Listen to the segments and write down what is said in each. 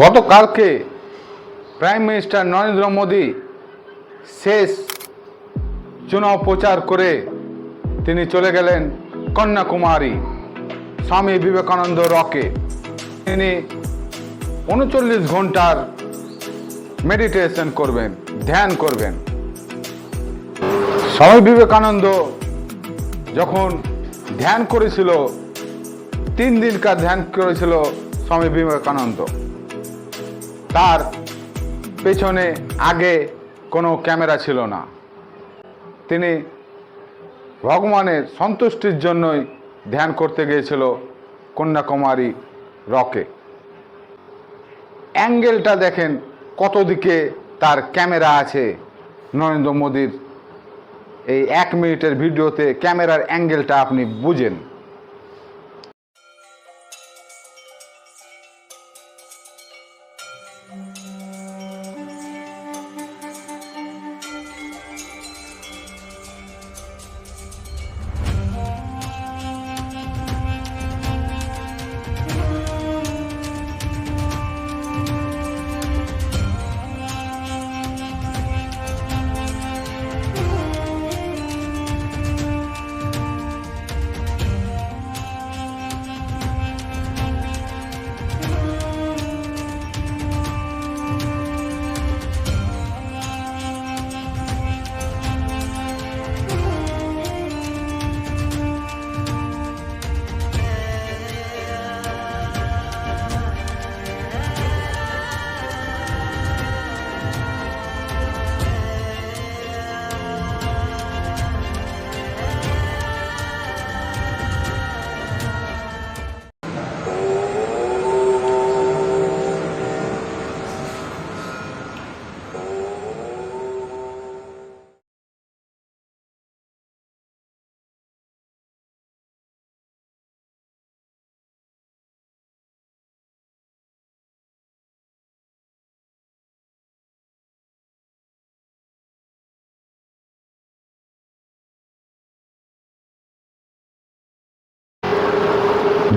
গতকালকে prime minister Narendra Modi শেষ চুনাও প্রচার করে তিনি চলে গেলেন কন্যাকুমারী। স্বামী বিবেকানন্দ রকে। তিনি উনচল্লিশ ঘণ্টার মেডিটেশন করবেন, ধ্যান করবেন। স্বামী বিবেকানন্দ যখন ধ্যান করেছিল, তিন দিনকার ধ্যান করেছিল স্বামী বিবেকানন্দ। তার পেছনে আগে কোনো ক্যামেরা ছিল না। তিনি ভগবানের সন্তুষ্টির জন্যই ধ্যান করতে গিয়েছিল কন্যাকুমারী রকে। অ্যাঙ্গেলটা দেখেন কত দিকে তার ক্যামেরা আছে। নরেন্দ্র মোদীর এই এক মিনিটের ভিডিওতে ক্যামেরার অ্যাঙ্গেলটা আপনি বুঝেন।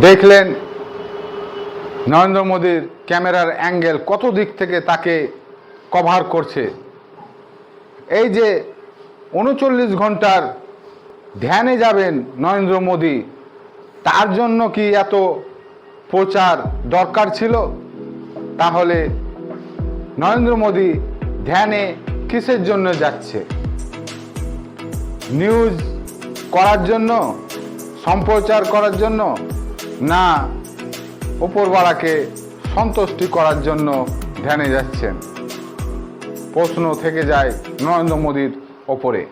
দেখলেন নরেন্দ্র মোদীর ক্যামেরার অ্যাঙ্গেল কত দিক থেকে তাকে কভার করছে। এই যে উনচল্লিশ ঘণ্টার ধ্যানে যাবেন নরেন্দ্র মোদী, তার জন্য কি এত প্রচার দরকার ছিল? তাহলে নরেন্দ্র মোদী ধ্যানে কিসের জন্য যাচ্ছে? নিউজ করার জন্য, সম্প্রচার করার জন্য না ওপরওয়ালাকে সন্তুষ্টি করার জন্য ধ্যানে যাচ্ছেন। প্রশ্ন থেকে যায় নরেন্দ্র মোদীর ওপরে।